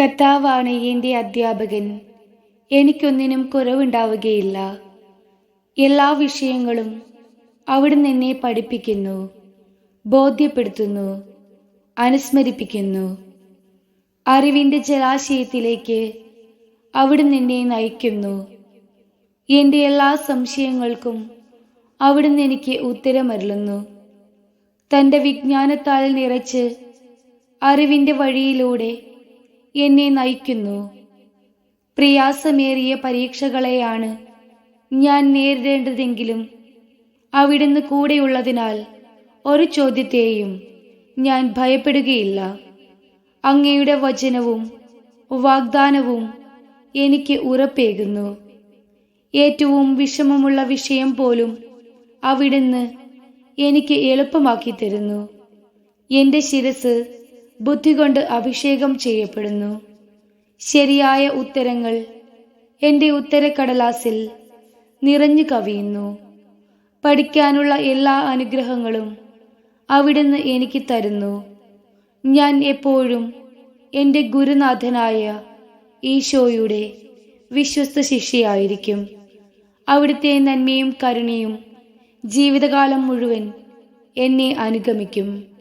കർത്താവാണ് എന്റെ അധ്യാപകൻ. എനിക്കൊന്നിനും കുറവുണ്ടാവുകയില്ല. എല്ലാ വിഷയങ്ങളും അവിടുന്ന് എന്നെ പഠിപ്പിക്കുന്നു ബോധ്യപ്പെടുത്തുന്നു അനുസ്മരിപ്പിക്കുന്നു. അറിവിന്റെ ജലാശയത്തിലേക്ക് അവിടുന്ന് എന്നെ നയിക്കുന്നു. എന്റെ എല്ലാ സംശയങ്ങൾക്കും അവിടുന്ന് എനിക്ക് ഉത്തരമരുളുന്നു. തന്റെ വിജ്ഞാനത്താൽ നിറച്ച് അറിവിന്റെ വഴിയിലൂടെ എന്നെ നയിക്കുന്നു. പ്രയാസമേറിയ പരീക്ഷകളെയാണ് ഞാൻ നേരിടേണ്ടതെങ്കിലും അവിടുന്ന് കൂടെയുള്ളതിനാൽ ഒരു ചോദ്യത്തെയും ഞാൻ ഭയപ്പെടുകയില്ല. അങ്ങയുടെ വചനവും വാഗ്ദാനവും എനിക്ക് ഉറപ്പേകുന്നു. ഏറ്റവും വിഷമമുള്ള വിഷയം പോലും അവിടുന്ന് എനിക്ക് എളുപ്പമാക്കി തരുന്നു. എന്റെ ശിരസ് ബുദ്ധി കൊണ്ട് അഭിഷേകം ചെയ്യപ്പെടുന്നു. ശരിയായ ഉത്തരങ്ങൾ എന്റെ ഉത്തരക്കടലാസിൽ നിറഞ്ഞു കവിയുന്നു. പഠിക്കാനുള്ള എല്ലാ അനുഗ്രഹങ്ങളും അവിടുന്ന് എനിക്ക് തരുന്നു. ഞാൻ എപ്പോഴും എന്റെ ഗുരുനാഥനായ ഈശോയുടെ വിശ്വസ്ത ശിഷ്യയായിരിക്കും. അവിടുത്തെ നന്മയും കരുണയും ജീവിതകാലം മുഴുവൻ എന്നെ അനുഗമിക്കും.